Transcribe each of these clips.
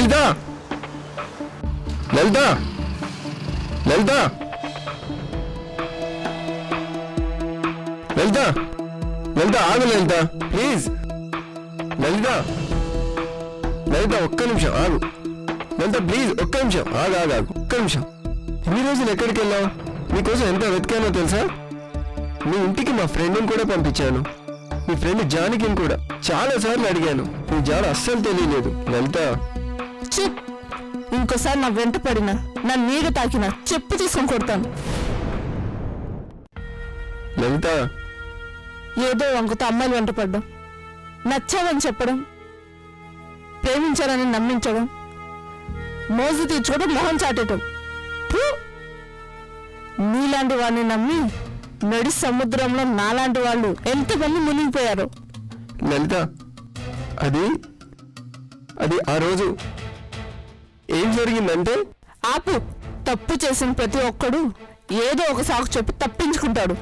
లలిత! లలిత! లలిత! లలిత! లలిత ఆగు లలిత ప్లీజ్. లలిత! లలిత ఒక్క నిమిషం ఆగు. లలిత ప్లీజ్ ఒక్క నిమిషం ఆగు ఆగు ఆగు ఒక్క నిమిషం. ఎన్ని రోజులు ఎక్కడికి వెళ్ళావు? నీకోసం ఎంత వెతికానో తెలుసా? మీ ఇంటికి మా ఫ్రెండ్ని కూడా పంపించాను. మీ ఫ్రెండ్ జానకిని కూడా. చాలా సార్లు అడిగాను. నీ జాడ అస్సలు తెలియలేదు. లలిత! చిప్. ఇంకోసారి నా వెంట పడినా నా నీడ తాకినా చెప్పు తీసుకొని కొడతాను. లలిత. ఏదో వంకతో అమ్మాయిలు వెంట పడ్డం. నచ్చావని చెప్పడం. ప్రేమించాలని నమ్మించడం. మోజు తీర్చుకోవడం మొహం చాటేయటం! నీలాంటి వాడిని నమ్మి నడి సముద్రంలో నాలాంటి వాళ్ళు ఎంతమంది మునిగిపోయారు. లలిత అది అది ఆ రోజు. ఏం జరిగిందంటే ఆపు తప్పు చేసిన ప్రతి ఒక్కడు ఏదో ఒక సాకు చెప్పి తప్పించుకుంటాడు.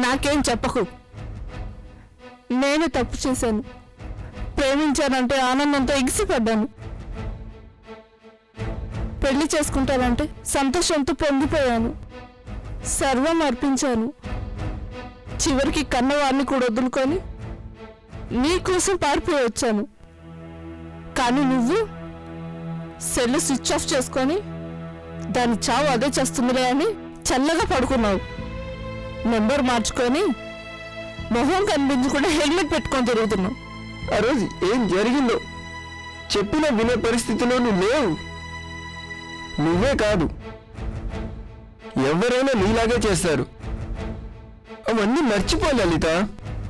నాకేం చెప్పకు. నేను తప్పు చేశాను. ప్రేమించానంటే ఆనందంతో ఎగిసిపడ్డాను. పెళ్ళి చేసుకుంటానంటే సంతోషంతో పొంగిపోయాను. సర్వం అర్పించాను. చివరికి కన్నవారిని కూడా వదులుకొని నీకోసం పారిపోయి వచ్చాను. కానీ నువ్వు సెల్ స్విచ్ ఆఫ్ చేసుకొని దాని చావు అదే చేస్తుందిలే అని చల్లగా పడుకున్నావు. నెంబర్ మార్చుకొని మొహం కనిపించకుండా హెల్మెట్ పెట్టుకొని తిరుగుతున్నావు. ఆ రోజు ఏం జరిగిందో చెప్పిన వినే పరిస్థితిలో నువ్వు లేవు. నువ్వే కాదు. ఎవరైనా నీలాగే చేస్తారు. అవన్నీ మర్చిపో లలిత.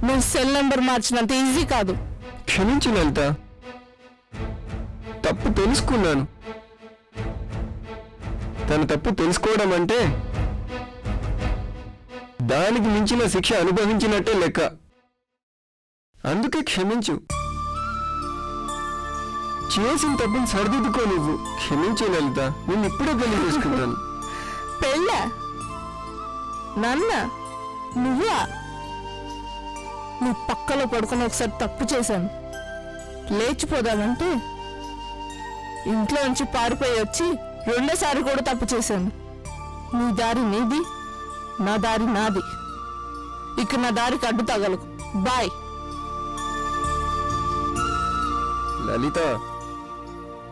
నువ్వు సెల్ నెంబర్ మార్చినంత ఈజీ కాదు. క్షమించు లలిత. తప్పు తెలుసుకున్నాను. తన తప్పు తెలుసుకోవడం అంటే దానికి మించిన శిక్ష అనుభవించినట్టే లెక్క. అందుకే క్షమించు. చేసిన తప్పుని సరిదిద్దుకో నువ్వు. క్షమించు లలిత నేను ఇప్పుడే పెళ్ళి చేసుకుంటాను. పెళ్ళ? నాన్న నువ్వా? నువ్వు పక్కలో పడుకుని ఒకసారి తప్పు చేశాను. లేచిపోదామంటే ఇంట్లో నుంచి పారిపోయి వచ్చి రెండోసారి కూడా తప్పు చేశాను. నీ దారి నీది నా దారి నాది. ఇక నా దారికి అడ్డు తగలకు. బాయ్. లలిత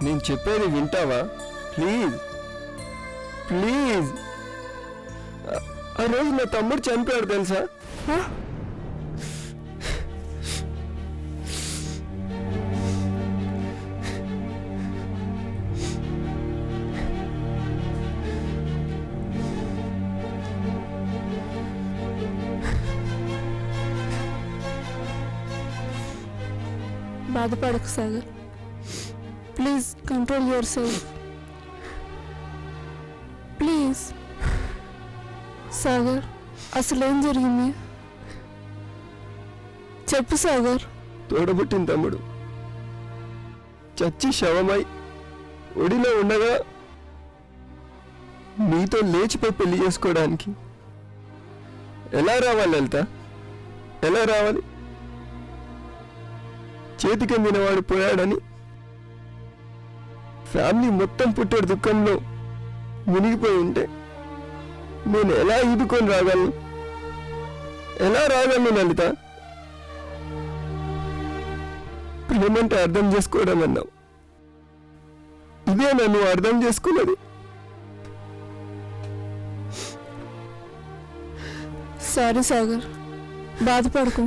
నేను చెప్పేది వింటావా? ప్లీజ్. ప్లీజ్. ఆ- రోజు నా తమ్ముడు చనిపోయాడు తెలుసా? బాధపడకు Sagar. Please control yourself. Please. Sagar అసలు ఏం జరిగింది? చెప్పు సాగర్. తోడబుట్టిన తమ్ముడు. చచ్చి శవమై ఒడిలో ఉండగా నీతో లేచిపోయి పెళ్ళి చేసుకోవడానికి ఎలా రావాలి వెళ్తా ఎలా రావాలి? చేతికి అందినవాడు పోయాడని. ఫ్యామిలీ మొత్తం పుట్టాడు దుఃఖంలో. మునిగిపోయి ఉంటే నేను ఎలా ఈదుకొని రాగలను? ఎలా రాగలను లలిత? ప్రేమంటే అర్థం చేసుకోవడం అన్నావు. ఇదే నన్ను అర్థం చేసుకున్నది. సారీ సాగర్ బాధపడుకో.